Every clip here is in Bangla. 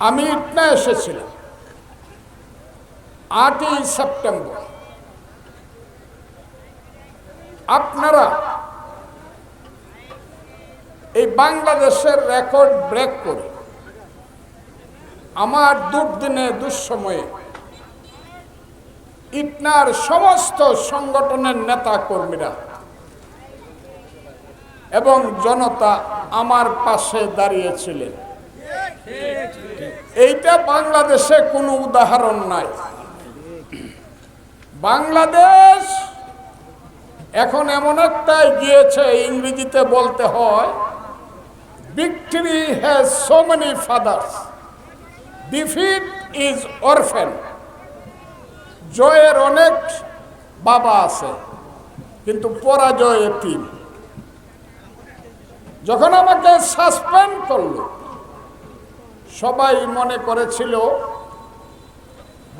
আমি ইটনা এসেছিলাম। আটই সেপ্টেম্বর। আপনারা এই বাংলাদেশের রেকর্ড ব্রেক করে আমার দুর্দিনে, দুঃসময়ে ইটনার সমস্ত সংগঠনের নেতা কর্মীরা এবং জনতা আমার পাশে দাঁড়িয়েছিলেন। এইটা বাংলাদেশে কোনো উদাহরণ নাই। বাংলাদেশ এখন এমন একটাই গিয়েছে, ইংরেজিতে বলতে হয় victory has so many fathers defeat is orphan জয়ের অনেক বাবা আছে, কিন্তু পরাজয় তিন। যখন আমাকে সাসপেন্ড করল সবাই মনে করেছিল,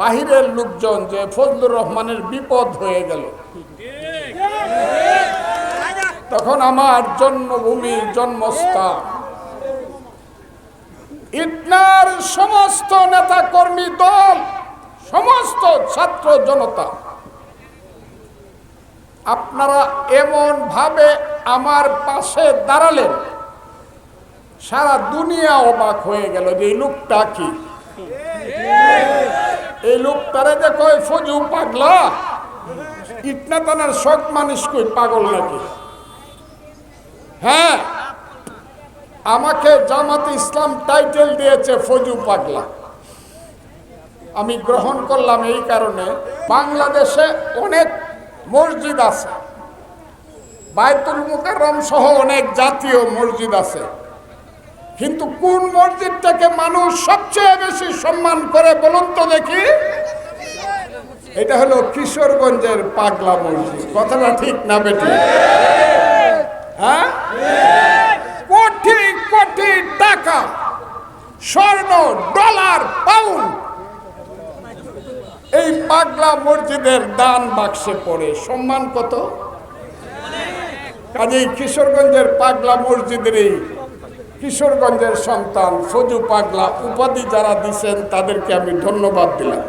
বাহিরের লোকজন যে ফজলুর রহমানের বিপদ হয়ে গেল। তখন আমার জন্মভূমি, জন্মস্থান। ইটনার সমস্ত নেতা কর্মী দল, সমস্ত ছাত্র জনতা, আপনারা এমন ভাবে আমার পাশে দাঁড়ালেন। সারা দুনিয়া অবাক হয়ে গেল যে এই লোকটা কি? এই লোকটারে যে কয়, ফজু পাগলা? ইটনা তানার মানুষ কই, পাগল নাকি? হ্যাঁ আমাকে জামাত ইসলাম টাইটেল দিয়েছে ফজু পাগলা। আমি গ্রহণ করলাম এই কারণে বাংলাদেশে অনেক মসজিদ আছে। বায়তুল মুকাররম সহ অনেক জাতীয় মসজিদ আছে। কিন্তু কোন মসজিদটাকে মানুষ সবচেয়ে বেশি সম্মান করে বলুন তো দেখি? এটা হলো কিশোরগঞ্জের পাগলা মসজিদ। কথাটা ঠিক না বেটি? হ্যাঁ? কোটি কোটি টাকা, স্বর্ণ, ডলার, পাউন্ড এই পাগলা মসজিদের দান বাক্সে পড়ে। সম্মান কত? কাজেই কিশোরগঞ্জের পাগলা মসজিদের এই কিশোরগঞ্জের সন্তান ফজু পাগলা উপাধি যারা দিছেন তাদেরকে আমি ধন্যবাদ দিলাম।